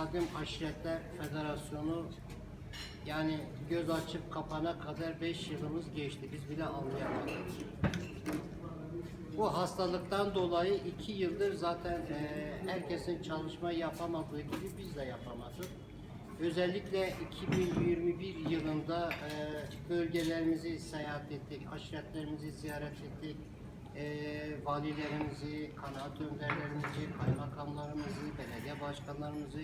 Kadim Aşiretler Federasyonu yani göz açıp kapana kadar 5 yılımız geçti. Biz bile anlayamadık. Bu hastalıktan dolayı 2 yıldır zaten e, herkesin çalışma yapamadığı gibi biz de yapamadık. Özellikle 2021 yılında e, bölgelerimizi seyahat ettik, aşiretlerimizi ziyaret ettik. E, valilerimizi, kanaat önderlerimizi, kaymakamlarımızı, belediye başkanlarımızı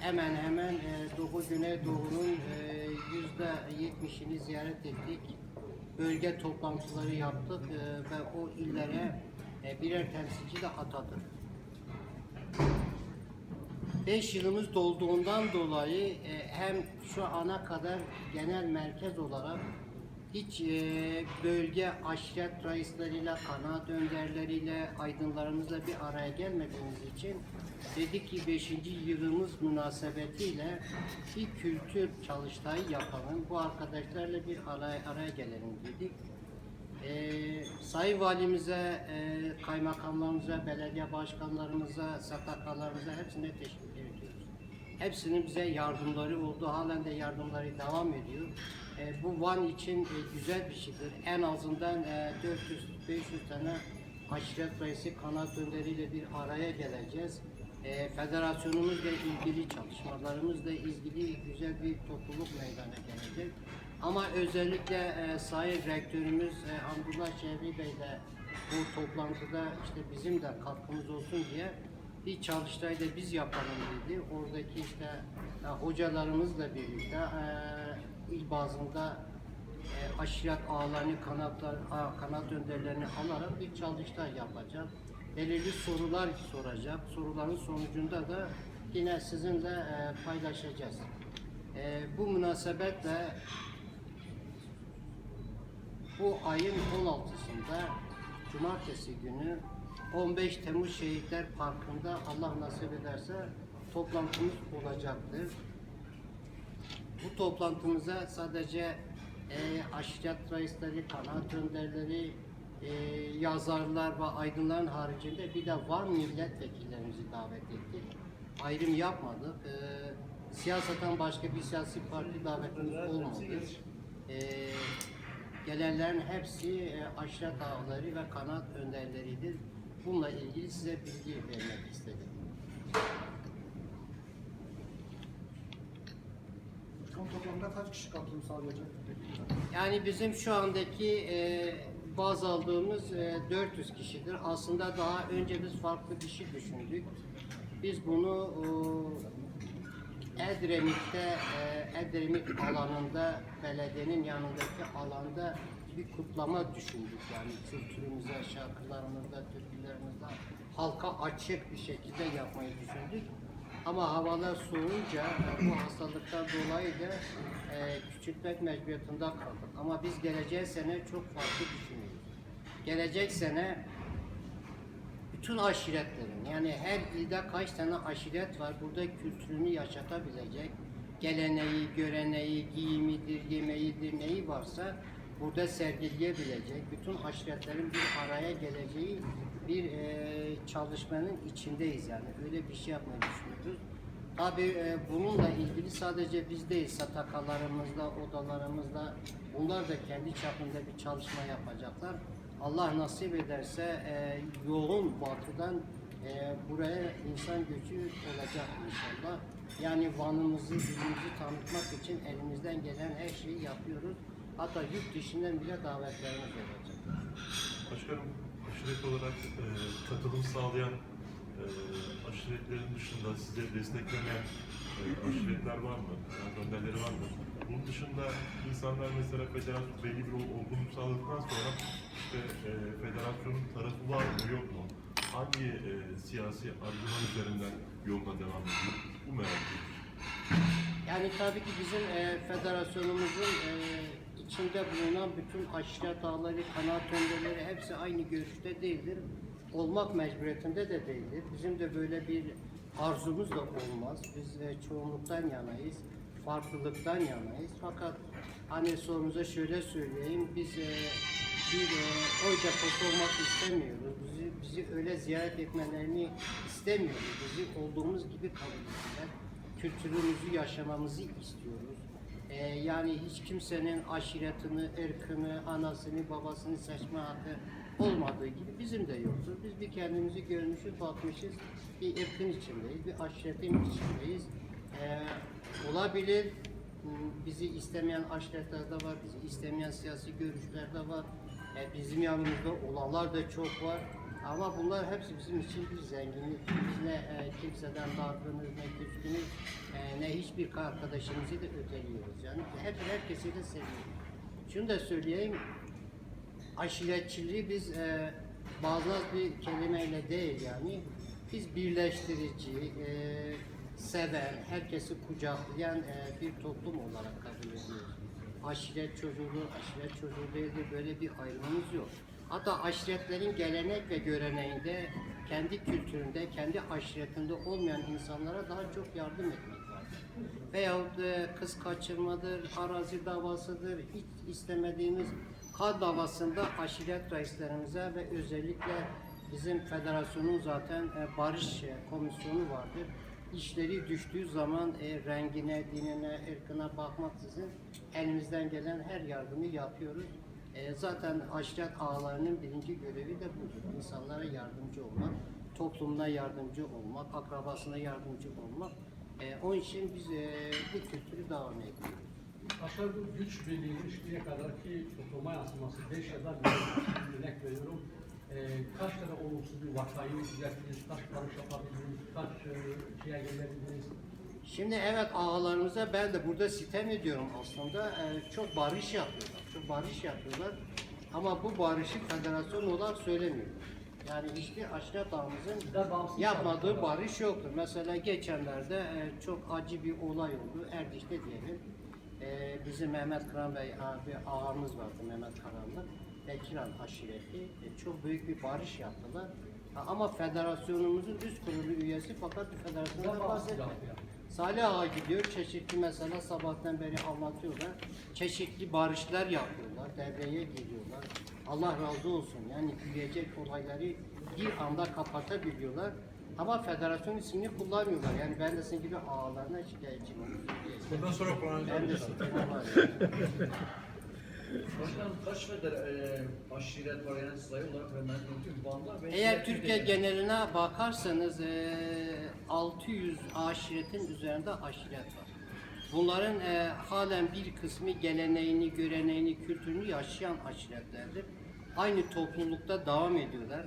hemen hemen e, Doğu Güneydoğu'nun e, yüzde yetmişini ziyaret ettik. Bölge toplantıları yaptık e, ve o illere e, birer temsilci de atadık. 5 yılımız dolduğundan dolayı e, hem şu ana kadar genel merkez olarak hiç e, bölge aşiret reisleriyle, kanaat önderleriyle, aydınlarımızla bir araya gelmediğimiz için dedik ki 5. yılımız münasebetiyle bir kültür çalıştayı yapalım. Bu arkadaşlarla bir araya, araya gelelim dedik. Ee, Sayın Valimize, e, kaymakamlarımıza, belediye başkanlarımıza, STK'larımıza hepsine teşekkür ediyoruz. Hepsinin bize yardımları oldu. Halen de yardımları devam ediyor. E, bu Van için e, güzel bir şeydir. En azından e, 400-500 tane aşiret reisi kanat önderiyle bir araya geleceğiz. E, federasyonumuzla ilgili çalışmalarımızla ilgili güzel bir topluluk meydana gelecek. Ama özellikle e, Sayın Rektörümüz e, Hamdullah Şehri Bey de bu toplantıda işte bizim de katkımız olsun diye bir çalıştayı da biz yapalım dedi. Oradaki işte e, hocalarımızla birlikte e, il bazında e, aşiret ağlarını, kanatlar, a- kanat önderlerini alarak bir çalıştay yapacak. Belirli sorular soracak. Soruların sonucunda da yine sizinle e, paylaşacağız. E, bu münasebetle bu ayın 16'sında Cumartesi günü 15 Temmuz Şehitler Parkı'nda Allah nasip ederse toplantımız olacaktır. Bu toplantımıza sadece e, aşiret reisleri, kanaat önderleri, e, yazarlar ve aydınların haricinde bir de var milletvekillerimizi davet ettik. Ayrım yapmadık. E, siyaseten başka bir siyasi parti davetimiz olmadı. E, gelenlerin hepsi e, aşiret ağaları ve kanaat önderleridir. Bununla ilgili size bilgi vermek istedim. Toplamda kaç kişi katılım sağlayacak? Yani bizim şu andaki e, baz aldığımız e, 400 kişidir. Aslında daha önce biz farklı bir şey düşündük. Biz bunu e, Edremit'te, e, Edremit alanında, belediyenin yanındaki alanda bir kutlama düşündük. Yani kültürümüze, şarkılarımızda, türkülerimizde halka açık bir şekilde yapmayı düşündük. Ama havalar soğuyunca e, bu hastalıktan dolayı da e, küçültmek mecburiyetinde kaldık. Ama biz geleceği sene çok farklı düşünüyoruz. Gelecek sene bütün aşiretlerin yani her ilde kaç tane aşiret var burada kültürünü yaşatabilecek geleneği, göreneği, giyimidir, yemeğidir neyi varsa burada sergileyebilecek bütün aşiretlerin bir araya geleceği bir e, çalışmanın içindeyiz yani öyle bir şey yapmayı düşünüyoruz. Tabii e, bununla ilgili sadece biz değil, STK'larımızla, odalarımızla bunlar da kendi çapında bir çalışma yapacaklar. Allah nasip ederse e, yoğun batıdan e, buraya insan göçü olacak inşallah. Yani Van'ımızı, dilimizi tanıtmak için elimizden gelen her şeyi yapıyoruz. Hatta yurt dışından bile davetlerimiz olacak. Başkanım, aşiret olarak e, katılım sağlayan aşiretlerin dışında size desteklemeyen e, aşiretler var mı? Yani önderleri var mı? Bunun dışında insanlar mesela federasyon belli bir ol- olgunluk sağladıktan sonra işte e, federasyonun tarafı var mı yok mu? Hangi e, siyasi argüman üzerinden yoluna devam ediyor? Bu merak ediyorum. Yani tabii ki bizim e, federasyonumuzun e, içinde bulunan bütün aşiret ağları, kanaat önderleri hepsi aynı görüşte değildir. Olmak mecburiyetinde de değildir. Bizim de böyle bir arzumuz da olmaz. Biz e, çoğunluktan yanayız, farklılıktan yanayız. Fakat hani sorunuza şöyle söyleyeyim, biz e, bir e, oy deposu olmak istemiyoruz. Bizi, bizi öyle ziyaret etmelerini istemiyoruz. Bizi olduğumuz gibi kabul etsinler. kültürümüzü yaşamamızı istiyoruz. Ee, yani hiç kimsenin aşiretini, ırkını, anasını, babasını seçme hakkı olmadığı gibi bizim de yoktur. Biz bir kendimizi görmüşüz, bakmışız, bir ırkın içindeyiz, bir aşiretin içindeyiz. Ee, olabilir, m, bizi istemeyen aşiretler de var, bizi istemeyen siyasi görüşler de var. Ee, bizim yanımızda olanlar da çok var. Ama bunlar hepsi bizim için bir zenginlik. Biz ne e, kimseden dargınız, ne küskünüz, e, ne hiçbir arkadaşımızı da öteliyoruz. Yani hep herkesi de seviyoruz. Şunu da söyleyeyim, aşiretçiliği biz e, bağnaz bir kelimeyle değil yani biz birleştirici, e, seven, herkesi kucaklayan e, bir toplum olarak kabul ediyoruz. Aşiret çocuğu, aşiret çocuğu değildir böyle bir ayrımımız yok. Hatta aşiretlerin gelenek ve göreneğinde, kendi kültüründe, kendi aşiretinde olmayan insanlara daha çok yardım etmek var. Veyahut e, kız kaçırmadır, arazi davasıdır, hiç istemediğimiz kan davasında aşiret reislerimize ve özellikle bizim federasyonun zaten e, barış e, komisyonu vardır. İşleri düştüğü zaman e, rengine, dinine, ırkına bakmaksızın elimizden gelen her yardımı yapıyoruz. E, zaten aşiret ağalarının birinci görevi de budur. İnsanlara yardımcı olmak, toplumuna yardımcı olmak, akrabasına yardımcı olmak. E, onun için biz e, bu kültürü devam ediyoruz. Aşağı bu güç birliğinin şimdiye kadar ki topluma yansıması 5 ya da örnek veriyorum. Ee, kaç tane olumsuz bir vakayı düzelttiniz, kaç barış yapabildiniz, kaç e, şeye gelebildiniz? Şimdi evet ağalarımıza ben de burada sitem ediyorum aslında. Ee, çok barış yapıyorlar. Çok barış yapıyorlar. Ama bu barışı federasyon olarak söylemiyor. Yani hiçbir aşiret bağımsız yapmadığı barış yoktur. Mesela geçenlerde e, çok acı bir olay oldu. Erdiş'te diyelim. E, bizim Mehmet Kıran Bey abi ağamız vardı Mehmet Karanlı. Bekiran aşireti. E, çok büyük bir barış yaptılar. Ha, Ama federasyonumuzun üst kurulu üyesi fakat federasyonda bahsetmedi. Salih Ağa gidiyor, çeşitli mesela sabahtan beri anlatıyorlar. Çeşitli barışlar yapıyorlar, devreye giriyorlar. Allah razı olsun. Yani büyüyecek olayları bir anda kapatabiliyorlar. Ama federasyon ismini kullanmıyorlar. Yani ben de sizin gibi ağalarına şikayetçiyim. Bundan sonra Kur'an Ben de. Başkanım kaç feder e, aşiret var yani sayı olarak ve merkezli Van'da ve Eğer Türkiye geneline bakarsanız eee, 600 aşiretin üzerinde aşiret var. Bunların eee, halen bir kısmı geleneğini, göreneğini, kültürünü yaşayan aşiretlerdir. Aynı toplulukta devam ediyorlar.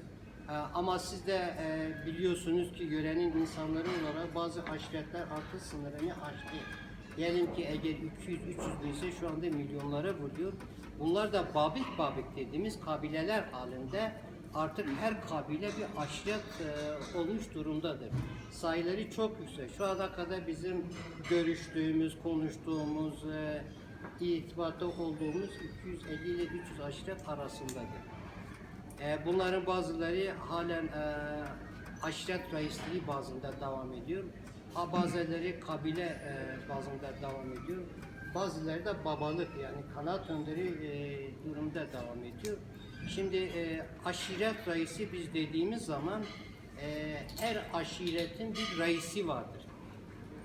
Eee, ama siz de eee, biliyorsunuz ki görenin insanları olarak bazı aşiretler artık sınırını aştı. Diyelim ki eğer 200-300 binse şu anda milyonlara vuruyor. Bunlar da babik babik dediğimiz kabileler halinde artık her kabile bir aşiret e, olmuş durumdadır. Sayıları çok yüksek. Şu ana kadar bizim görüştüğümüz, konuştuğumuz, e, irtibatta olduğumuz 250 ile 300 aşiret arasındadır. E, bunların bazıları halen e, aşiret reisliği bazında devam ediyor. Ha bazıları kabile e, bazında devam ediyor. Bazıları da babalık yani kanat önderi e, durumda devam ediyor. Şimdi e, aşiret reisi biz dediğimiz zaman e, her aşiretin bir reisi vardır.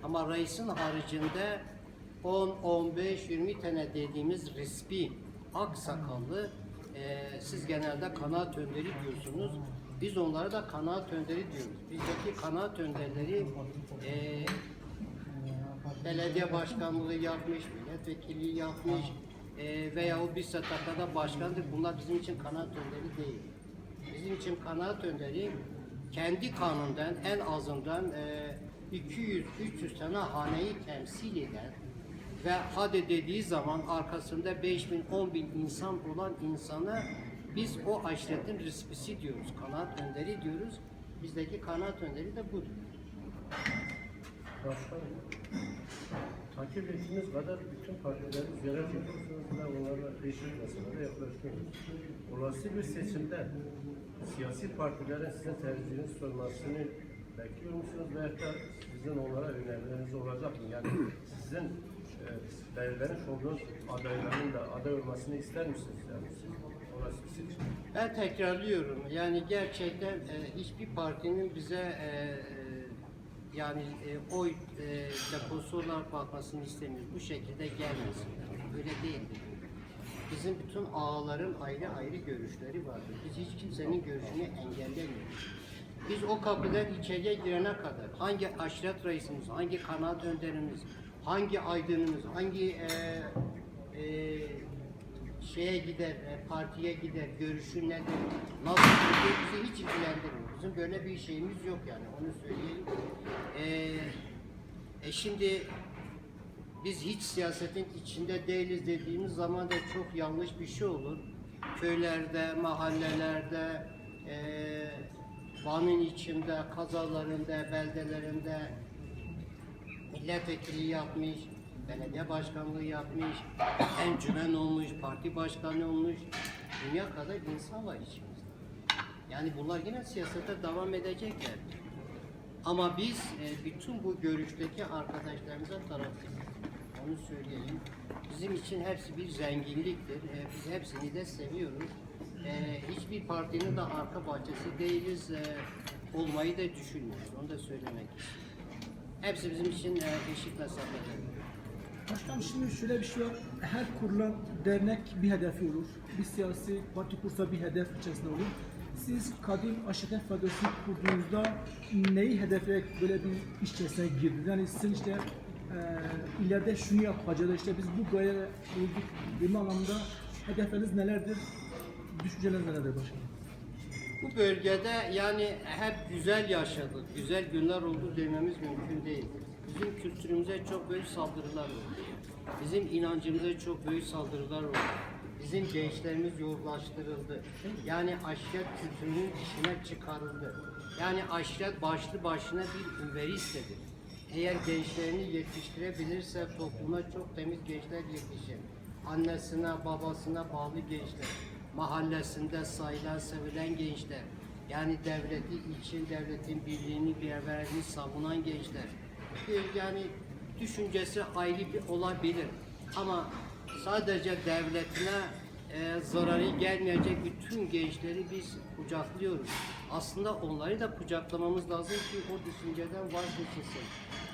Ama reisin haricinde 10, 15, 20 tane dediğimiz resmi aksakallı e, siz genelde kanaat önderi diyorsunuz. Biz onlara da kanaat önderi diyoruz. Bizdeki kanaat önderleri e, belediye başkanlığı yapmış, milletvekilliği yapmış e, veya o bir STK'da başkandır. Bunlar bizim için kanaat önderi değil. Bizim için kanaat önderi kendi kanundan en azından e, 200-300 tane haneyi temsil eden ve hadi dediği zaman arkasında 5 bin, 10 bin insan olan insana biz o aşiretin rispisi diyoruz, kanaat önderi diyoruz. Bizdeki kanaat önderi de budur. Başkanım, takip ettiğiniz kadar bütün partileri ziyaret ediyorsunuz ve onlarla değişik meselelere yaklaşıyorsunuz. Olası bir seçimde siyasi partilerin size tercihini sormasını bekliyor musunuz veya da sizin onlara önerileriniz olacak mı? Yani sizin belirlemiş olduğunuz adayların da aday olmasını ister misiniz? Yani siz. Ben tekrarlıyorum. Yani gerçekten e, hiçbir partinin bize e, e, yani e, oy e, deposu olarak bakmasını istemiyoruz. Bu şekilde gelmesin. Öyle değildir. Bizim bütün ağaların ayrı ayrı görüşleri vardır. Biz hiç kimsenin görüşünü engellemiyoruz. Biz o kapıdan içeriye girene kadar hangi aşiret reisimiz, hangi kanaat önderimiz, hangi aydınımız, hangi e, e, şeye gider, e, partiye gider, görüşü nedir, nasıl bizi hiç ilgilendirmiyor. Bizim böyle bir şeyimiz yok yani onu söyleyeyim. E, e şimdi biz hiç siyasetin içinde değiliz dediğimiz zaman da çok yanlış bir şey olur. Köylerde, mahallelerde, eee Van'ın içinde, kazalarında, beldelerinde milletvekili yapmış, belediye başkanlığı yapmış, encümen olmuş, parti başkanı olmuş. Dünya kadar insan var içimizde. Yani bunlar yine siyasete devam edecekler. Ama biz e, bütün bu görüşteki arkadaşlarımıza tarafıyız. Onu söyleyeyim. Bizim için hepsi bir zenginliktir. E, biz hepsini de seviyoruz. E, hiçbir partinin de arka bahçesi değiliz. Olmayı da düşünmüyoruz. Onu da söylemek istiyorum. Hepsi bizim için e, eşit mesafede. Başkanım şimdi şöyle bir şey var. Her kurulan dernek bir hedefi olur. Bir siyasi parti kursa bir hedef içerisinde olur. Siz Kadim Aşiret Federasyonu kurduğunuzda neyi hedefleyerek böyle bir iş içerisine girdiniz? Yani sizin işte e, ileride şunu yapacağız, işte biz bu gaye uyduk deme anlamda hedefleriniz nelerdir? Düşünceleriniz nelerdir başkanım? Bu bölgede yani hep güzel yaşadık, güzel günler oldu dememiz mümkün değildir. Bizim kültürümüze çok büyük saldırılar oldu. Bizim inancımıza çok büyük saldırılar oldu. Bizim gençlerimiz yozlaştırıldı. Yani aşiret kültürünün dışına çıkarıldı. Yani aşiret başlı başına bir üniversitedir. Eğer gençlerini yetiştirebilirse topluma çok temiz gençler yetişir. Annesine, babasına bağlı gençler mahallesinde sayılan, sevilen gençler. Yani devleti için devletin birliğini, beraberliğini savunan gençler. Yani düşüncesi ayrı bir olabilir. Ama sadece devletine e, zararı gelmeyecek bütün gençleri biz kucaklıyoruz. Aslında onları da kucaklamamız lazım ki o düşünceden vazgeçilsin.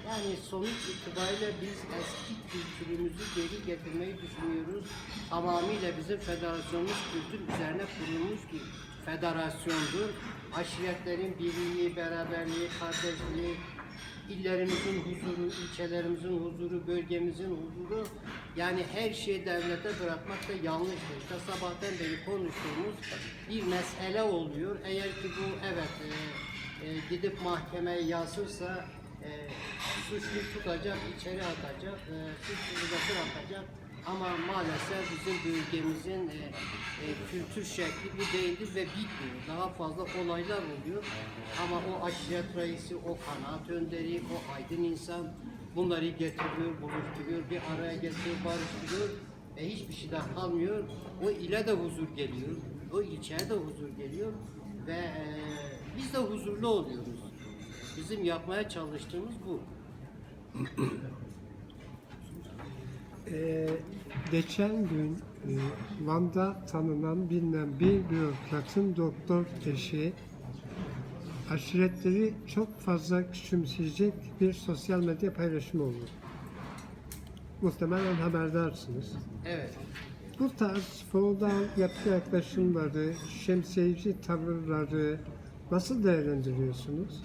Yani sonuç itibariyle biz eski kültürümüzü geri getirmeyi düşünüyoruz. Tamamıyla bizim federasyonumuz kültür üzerine kurulmuş bir federasyondur. Aşiretlerin birliği, beraberliği, kardeşliği, illerimizin huzuru, ilçelerimizin huzuru, bölgemizin huzuru yani her şeyi devlete bırakmak da yanlıştır. İşte sabahtan beri konuştuğumuz bir mesele oluyor. Eğer ki bu evet e, e, gidip mahkemeye yazılsa e, suçlu tutacak, içeri atacak, e, suçluyu da bırakacak. Ama maalesef bizim bölgemizin e, e, kültür şekli bu değildir ve bitmiyor. Daha fazla olaylar oluyor. Ama o aşiret reisi, o kanaat önderi, o aydın insan bunları getiriyor, buluşturuyor, bir araya getiriyor, barıştırıyor ve hiçbir şeyden kalmıyor. O ile de huzur geliyor, o ilçeye de huzur geliyor ve e, biz de huzurlu oluyoruz. Bizim yapmaya çalıştığımız bu. Ee, geçen gün e, Van'da tanınan bilinen bir bürokratın doktor eşi aşiretleri çok fazla küçümseyecek bir sosyal medya paylaşımı oldu. Muhtemelen haberdarsınız. Evet. Bu tarz feodal yapı yaklaşımları, şemsiyeci tavırları nasıl değerlendiriyorsunuz?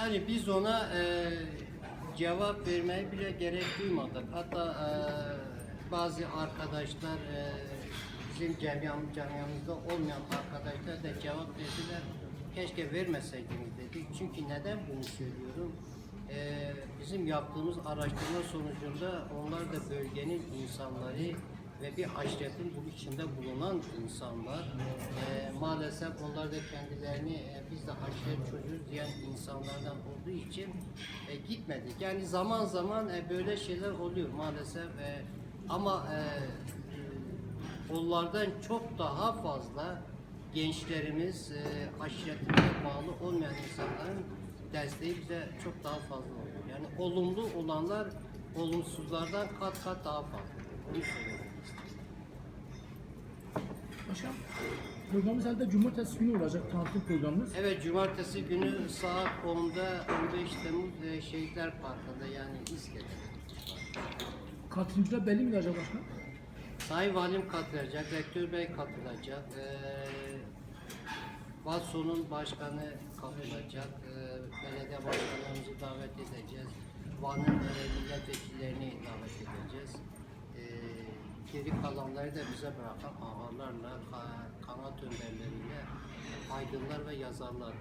Yani biz ona e, cevap vermeye bile gerek duymadık. Hatta e, bazı arkadaşlar e, bizim camiam, camiamızda olmayan arkadaşlar da cevap verdiler. Keşke vermeseydiniz dedi. Çünkü neden bunu söylüyorum? E, bizim yaptığımız araştırma sonucunda onlar da bölgenin insanları ve bir aşiretin bu içinde bulunan insanlar. E, maalesef onlar da kendilerini e, biz de aşiret çocuğuz diyen insanlardan olduğu için e, gitmedik. Yani zaman zaman e, böyle şeyler oluyor maalesef. E, ama e, onlardan çok daha fazla gençlerimiz e, aşiretine bağlı olmayan insanların desteği bize çok daha fazla oluyor. Yani olumlu olanlar olumsuzlardan kat kat daha fazla. Onu söylüyorum. Başkanım, Programımız herhalde cumartesi günü olacak tanıtım programımız. Evet, cumartesi günü saat 10'da 15 Temmuz e, Şehitler Parkı'nda yani İSKE'de. Katılımcılar belli mi acaba başkan? Sayın Valim katılacak, Rektör Bey katılacak, e, Vatson'un başkanı katılacak, e, belediye başkanlarımızı davet edeceğiz, Van'ın e, milletvekillerini davet edeceğiz. Geri kalanları da bize bırakan ağalarla, ka- kanat önderleriyle aydınlar ve yazarlar.